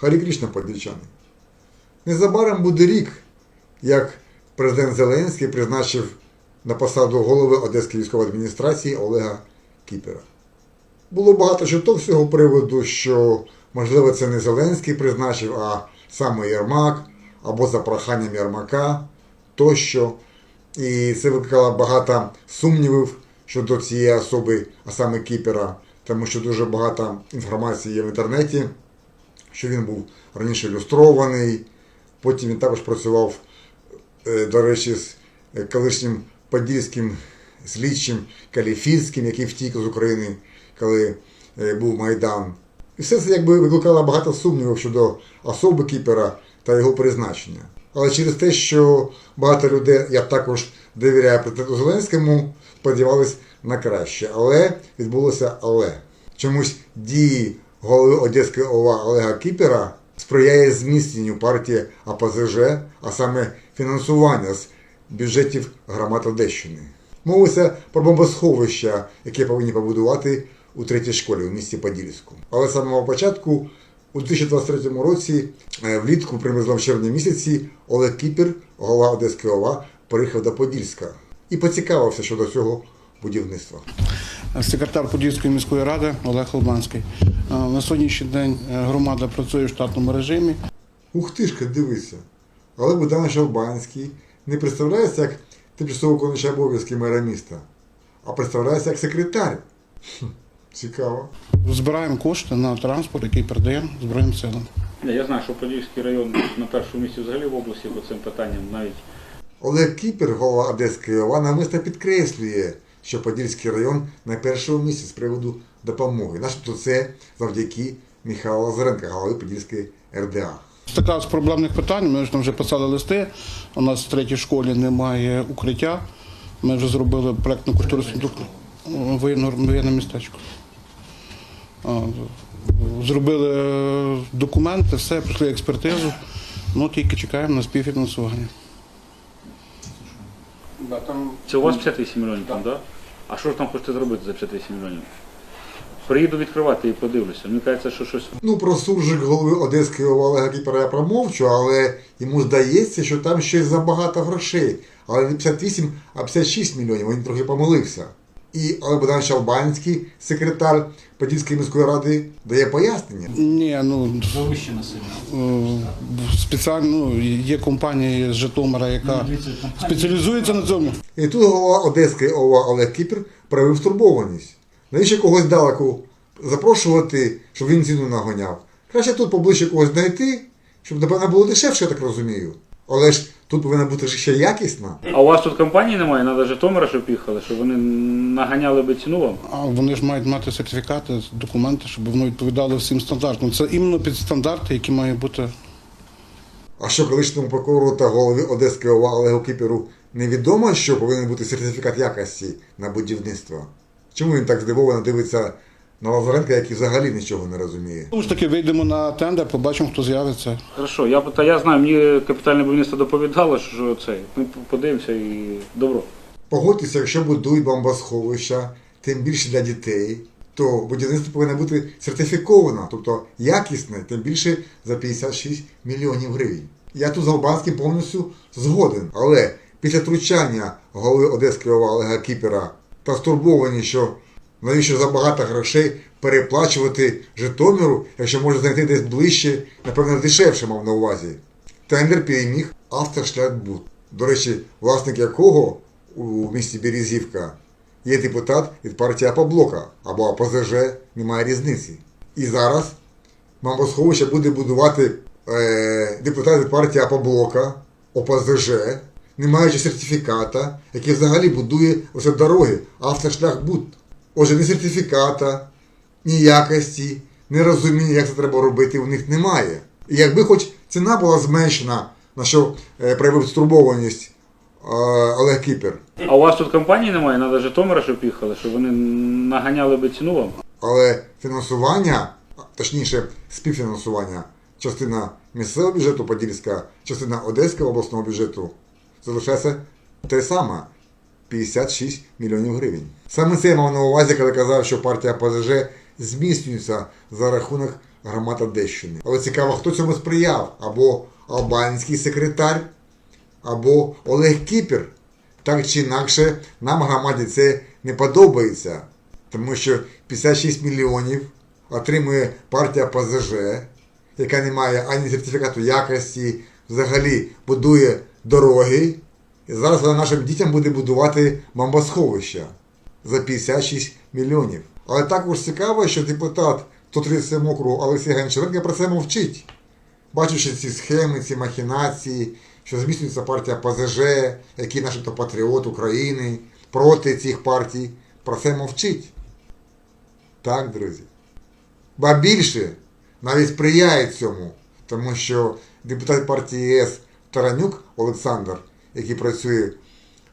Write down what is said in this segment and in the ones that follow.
Харі Крішна подільчани. Незабаром буде рік, як президент Зеленський призначив на посаду голови Одеської військової адміністрації Олега Кіпера. Було багато чуток з цього приводу, що, можливо, це не Зеленський призначив, а саме Єрмак, або за проханням Єрмака тощо. І це викликало багато сумнівів щодо цієї особи, а саме Кіпера, тому що дуже багато інформації є в інтернеті, що він був раніше ілюстрований, потім він також працював, е, до речі, з е, колишнім подільським слідчим Каліфінським, який втік з України, коли е, був Майдан. І все це якби викликало багато сумнівів щодо особи Кіпера та його призначення. Але через те, що багато людей, я також довіряю президенту Зеленському, сподівались на краще. Але відбулося але. Чомусь дії голови Одеської ОВА Олега Кіпера сприяє зміцненню партії АПЗЖ, а саме фінансування з бюджетів громад Одещини. Мовиться про бомбосховища, яке повинні побудувати у третій школі у місті Подільську. Але з самого початку, у 2023 році, е, влітку, приблизно в червні місяці, Олег Кіпер, голова Одеської ОВА, приїхав до Подільська і поцікавився щодо цього будівництва. Секретар Подільської міської ради Олег Лобанський. На сьогоднішній день е, громада працює в штатному режимі. Ух ти ж, дивися. Але Богдан Шалбанський не представляється як тимчасово виконуючий обов'язки мера міста, а представляється як секретар. Хм, Цікаво. Збираємо кошти на транспорт, який передаємо Збройним силам. Я знаю, що Подільський район на першому місці взагалі в області по цим питанням навіть Олег Кіпер, голова Одеської ОВА, намисто підкреслює, що Подільський район на першому місці з приводу допомоги. Начебто це завдяки Михайлу Лазаренка, голови Подільської РДА. Така з проблемних питань. Ми ж там вже писали листи. У нас в третій школі немає укриття. Ми вже зробили проєктну культуру воєнне, воєнне містечко. Зробили е, документи, все, пройшли експертизу. Ну, тільки чекаємо на співфінансування. Це у вас 58 мільйонів там, так? Да? А що ж там хочете зробити за 58 мільйонів? Приїду відкривати і подивлюся. Мені кажеться, що щось. Ну, про суржик голови Одеської Олега Кіпера я промовчу, але йому здається, що там щось забагато грошей. Але не 58, а 56 мільйонів, він трохи помилився. І Богдан Шалбанський, секретар Подільської міської ради, дає пояснення. Ні, ну Завищена сильно. е, спеціально ну, є компанія з Житомира, яка спеціалізується на цьому. І тут голова Одеської ОВА Олег Кіпер проявив стурбованість. Навіщо когось далеко запрошувати, щоб він ціну нагоняв? Краще тут поближче когось знайти, щоб, напевно, було дешевше, я так розумію. Але ж тут повинна бути ще якісна. А у вас тут компанії немає, треба Житомира, щоб їхали, щоб вони наганяли би ціну вам? А вони ж мають мати сертифікати, документи, щоб воно відповідало всім стандартам. Це іменно під стандарти, які мають бути. А що колишньому прокурору та голові Одеської ОВА Олегу Кіперу невідомо, що повинен бути сертифікат якості на будівництво? Чому він так здивовано дивиться на Лазаренка, який взагалі нічого не розуміє? Тому ж таки вийдемо на тендер, побачимо, хто з'явиться. Хорошо, я, та я знаю, мені капітальне будівництво доповідало, що це. Ми подивимося і добро. Погодьтеся, якщо будують бомбосховища, тим більше для дітей, то будівництво повинно бути сертифіковано, тобто якісне, тим більше за 56 мільйонів гривень. Я тут з Албанським повністю згоден, але після втручання голови Одеської Олега Кіпера та стурбовані, що навіщо за багато грошей переплачувати Житомиру, якщо може знайти десь ближче, напевно, дешевше мав на увазі. Тендер переміг Автошляхбуд, до речі, власник якого у місті Березівка є депутат від партії Апоблока або АПЗЖ, немає різниці. І зараз мамбосховище буде будувати е, депутат від партії Апоблока, ОПЗЖ, не маючи сертифіката, який взагалі будує лише дороги, автошляхбуд. Отже, ні сертифіката, ні якості, ні розуміння, як це треба робити, у них немає. І якби хоч ціна була зменшена, на що е, проявив стурбованість е, Олег Кіпер, А у вас тут компанії немає, треба Житомира, щоб їхали, щоб вони наганяли би ціну вам? але фінансування, точніше, співфінансування, частина місцевого бюджету Подільська, частина Одеського обласного бюджету залишається те саме 56 мільйонів гривень. Саме це я мав на увазі, коли казав, що партія ПЗЖ зміцнюється за рахунок громад Одещини. Але цікаво, хто цьому сприяв? Або албанський секретар, або Олег Кіпер. Так чи інакше, нам громаді це не подобається, тому що 56 мільйонів отримує партія ПЗЖ, яка не має ані сертифікату якості, взагалі будує дороги. І зараз вона нашим дітям буде будувати бомбосховища за 56 мільйонів. Але також цікаво, що депутат 137 округу Олексій Гончаренко про це мовчить. Бачивши ці схеми, ці махінації, що зміцнюється партія ПЗЖ, який начебто патріот України, проти цих партій, про це мовчить. Так, друзі. Ба більше навіть сприяє цьому, тому що депутат партії ЄС Таранюк Олександр, який працює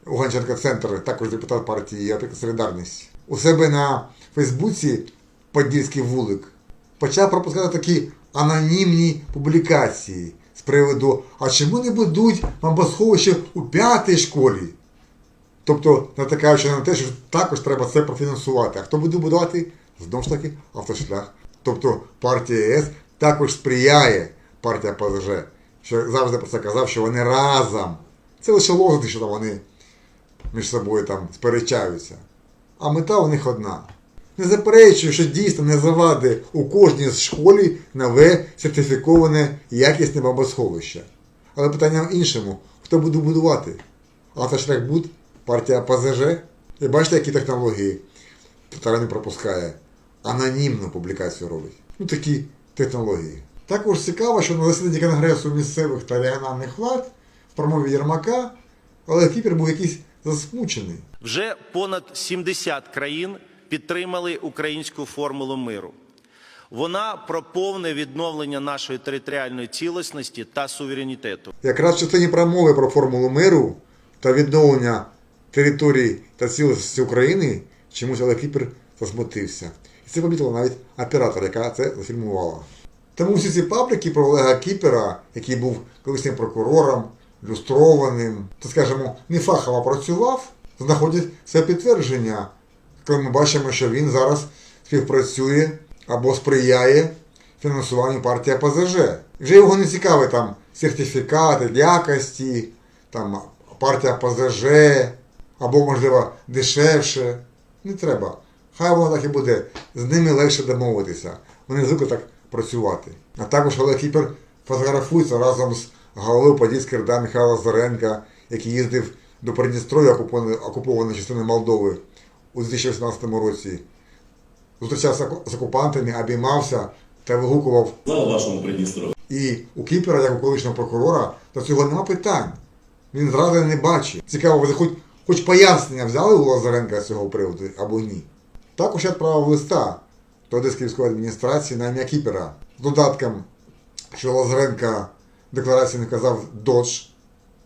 у Гончаренка центр, також депутат партії Солідарність, у себе на Фейсбуці Подільський вулик почав пропускати такі анонімні публікації з приводу, а чому не будуть бомбосховище у п'ятій школі? Тобто натякаючи на те, що також треба це профінансувати. А хто буде будувати? Знову ж таки, автошлях. Тобто партія ЄС також сприяє партія ПЗЖ, що завжди про це казав, що вони разом. Це лише лозунги, що там вони між собою там сперечаються. А мета у них одна. Не заперечую, що дійсно не завади у кожній з школі нове сертифіковане якісне бомбосховище. Але питання в іншому: хто буде будувати? Автошляхбуд, партія ПЗЖ. І бачите, які технології Тара не пропускає. Анонімну публікацію робить. Ну такі технології. Також цікаво, що на засіданні Конгресу місцевих та регіональних влад промові Єрмака Олег Кіпер був якийсь засмучений. Вже понад 70 країн підтримали українську формулу миру. Вона про повне відновлення нашої територіальної цілісності та суверенітету. Якраз в частині промови про формулу миру та відновлення території та цілісності України чомусь Олег Кіпер засмутився. І це помітила навіть оператор, яка це зафільмувала. Тому всі ці пабліки про Олега Кіпера, який був колишнім прокурором, люстрованим, то скажімо, не фахово працював, знаходять це підтвердження, коли ми бачимо, що він зараз співпрацює або сприяє фінансуванню партії ПЗЖ. Вже його не цікавить там сертифікати якості, там партія ПЗЖ, або, можливо, дешевше. Не треба. Хай воно так і буде. З ними легше домовитися. Вони звикли так працювати. А також Олег Кіпер фотографується разом з головою Подільської РДА Михайла Зоренка, який їздив до Придністров'я, окупованої, частини Молдови у 2018 році. Зустрічався з окупантами, обіймався та вигукував Слава вашому Придністров'ю. і у Кіпера, як у колишнього прокурора, до цього нема питань. Він зразу не бачить. Цікаво, ви хоч, хоч пояснення взяли у Лазаренка з цього приводу або ні. Також я відправив листа до Одеської військової адміністрації на ім'я Кіпера з додатком, що Лазаренка декларації не казав додж,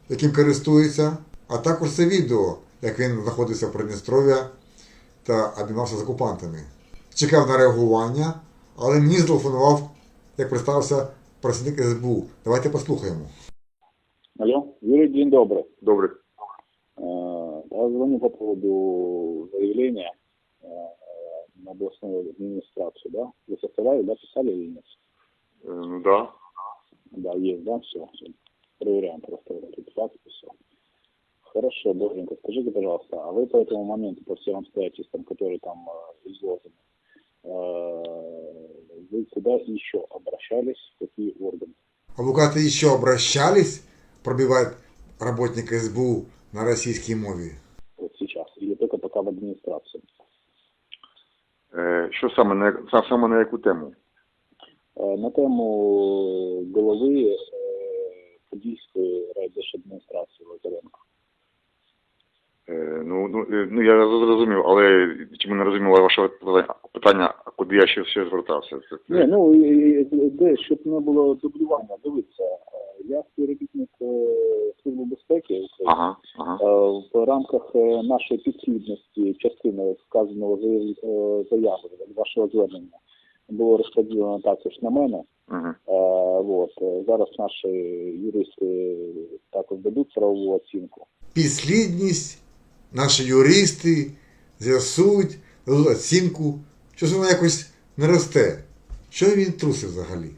яким користується, а також це відео, як він знаходився в Придністров'я та обіймався з окупантами. Чекав на реагування, але мені зателефонував, як представився працівник СБУ. Давайте послухаємо. Алло, Юрий, день добрый. Добре. Э, Я звоню по поводу заявления э, на областную администрацию, да? Вы составляли, да, писали или нет? Ну да. Да, есть, да, все. Проверяем просто вот этот факт все. Хорошо, добренько. Скажите, пожалуйста, а вы по этому моменту, по всем обстоятельствам, которые там э, изложены, э, вы куда еще обращались, в какие органы? Адвокаты еще обращались пробивать работника СБУ на российской мове? Вот сейчас? Или только пока в администрацию? Е, Що саме на саме на яку тему? Е, На тему голови е, Подільської райдержадміністрації Лазаренко. Е, Ну, ну, е, ну я зрозумів, але чому не розуміло ваше питання- куди я ще, ще звертався? Це, Ні, ну де, щоб не було дублювання, дивіться, е, я співробітник е, Служби безпеки України. Ага, ага. Е, В рамках е, нашої підслідності частини вказаного заяв- е, заяви вашого звернення було розподілено також на мене. Угу. Е, от, е, зараз наші юристи також дадуть правову оцінку. Підслідність, наші юристи з'ясують, дадуть оцінку, що воно якось не росте. Що він трусив взагалі?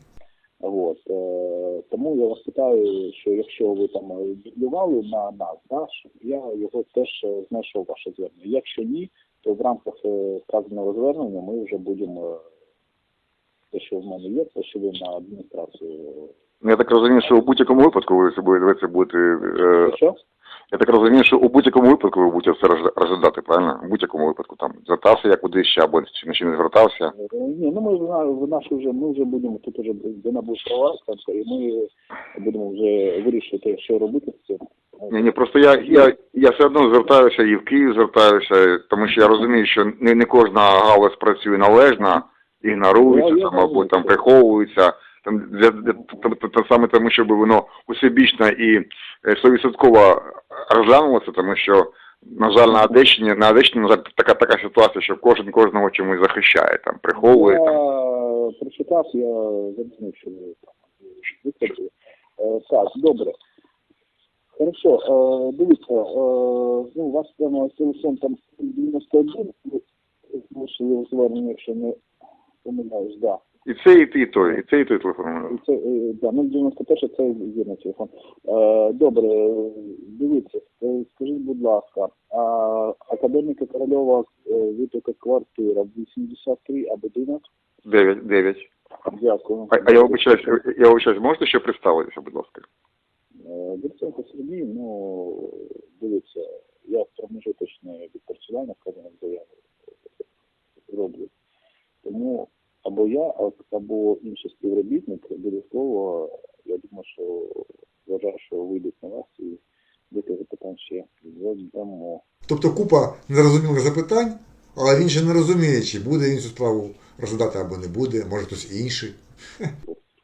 От, е, тому я вас питаю, що якщо ви там відбивали на нас, да, щоб я його теж знайшов ваше звернення. Якщо ні, то в рамках вказаного звернення ми вже будемо те, що в мене є, те, що ви на адміністрацію. Ну, Я так розумію, що у будь-якому випадку ви будете, будете е, Що? Я так розумію, що у будь-якому випадку ви будете все розглядати, правильно? У будь-якому випадку там звертався я кудись ще або чи, чи не звертався. Е, Ні, ну ми в наші вже ми вже будемо тут уже де набув права, і ми будемо вже вирішувати, що робити з цим. Ні, ні, просто я, я, я все одно звертаюся і в Київ звертаюся, тому що я розумію, що не, не кожна галузь працює належно, ігнорується Я- я там або там приховується. Там для, для там саме тому, щоб воно усебічно і е, стовідсотково розглянулося, тому що на жаль, на Одещині, на Одещині, на жаль, така така ситуація, що кожен кожного чомусь захищає, там приховує. Там. Прочитав, я задумав, що ви там. Е, Так, добре. Хорошо, е, дивіться, е, ну, у вас там телефон там 91, ви залишили звернення, якщо не помиляюсь, да. І це, і ти, той, і це, і той телефон. І Це, е, да, 091 це вірний телефон. Е, добре, дивіться, е, скажіть, будь ласка, а академіка Корольова е, витока квартира 83 або 11? Дев'ять, дев'ять. Дякую. А, а я вибачаюсь, я вибачаюсь, можете ще представитися, будь ласка? Е, Сергій, ну, дивіться, я промежуточне відпрацювання вказане в заяві роблю. Тому або я, а- або інший співробітник обов'язково, я думаю, що вважаю, що вийдуть на вас і декілька запитань ще задамо. Тобто купа незрозумілих запитань, але він ще не розуміє, чи буде він цю справу розглядати або не буде, може хтось інший.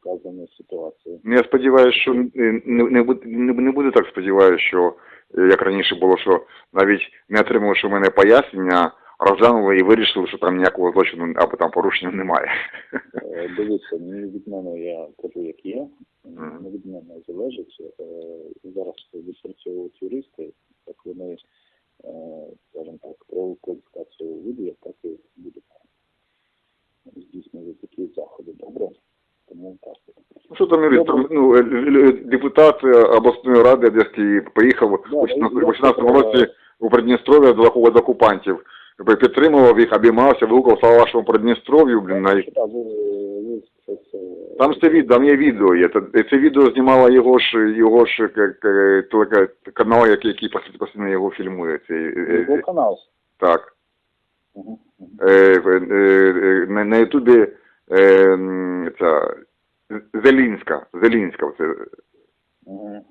вказаної ситуації. Ну, Я сподіваюся, що не, не, буде, не, не буде так сподіваюся, що е, як раніше було, що навіть не отримавши в мене пояснення, розглянули і вирішили, що там ніякого злочину або там порушення немає. Е, Дивіться, не від мене я кажу, як є, не від мене залежить. Е, Зараз відпрацьовують юристи, так вони, е, скажімо так, правову кваліфікацію видіють, так і будуть здійснювати такі заходи. Добре? Тому так. Ну, Що там юрист, ну, депутат обласної ради Одеської поїхав Да, у 18 я- у 18 я- році у Придністров'я до окупантів. Підтримував їх, обіймався, вигукав слава вашому Придністров'ю, блін, на ви щось, е, Там ж це відео, там є відео є. Це відео знімала його ж його ж к- к- канал, який, який постійно- його фільмує. Це, е, Його е, канал. так. Угу. Е, е, е, на, на Ютубі е, ця Зелінська. Зелінська. Це. Угу.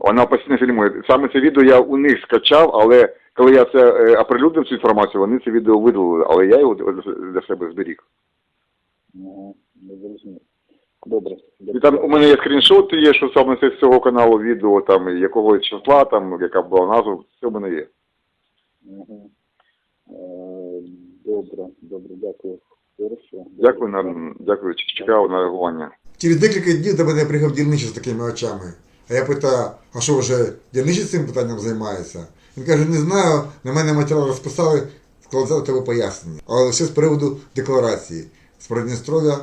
вона постійно фільмує. Саме це відео я у них скачав, але коли я це е, оприлюднив цю інформацію, вони це відео видалили, але я його для, себе зберіг. Добре. І там у мене є скріншоти, є, що саме з цього каналу відео, там якогось числа, там яка була назва, все в мене є. Угу. Е, добре, добре, дякую. Хорошо. Дякую на дякую, чекав на реагування. Через декілька днів до мене приїхав дільничий з такими очами. А я питаю, а що вже дільничий цим питанням займається? Він каже, не знаю, на мене матеріал розписали, складали тебе пояснення. Але все з приводу декларації. З Придністров'я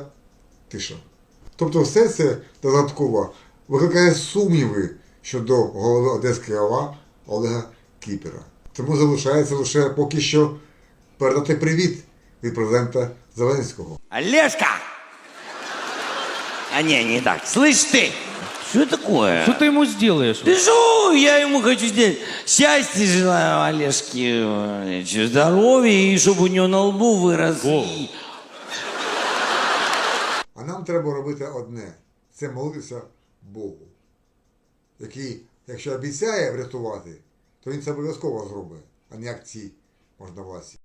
тиша. Тобто все це додатково викликає сумніви щодо голови Одеської ОВА Олега Кіпера. Тому залишається лише поки що передати привіт від президента Зеленського. Олежка! А не, не так. Слышь ты, что такое? Что ты ему сделаешь? Ты что? Я ему хочу сделать счастья желаю Олежке, э, чё, здоровья, и чтобы у него на лбу вырос. Во. и- А нам треба робити одне це молитися Богу, який, якщо обіцяє врятувати, то він це обов'язково зробить, а не як ці можновласті.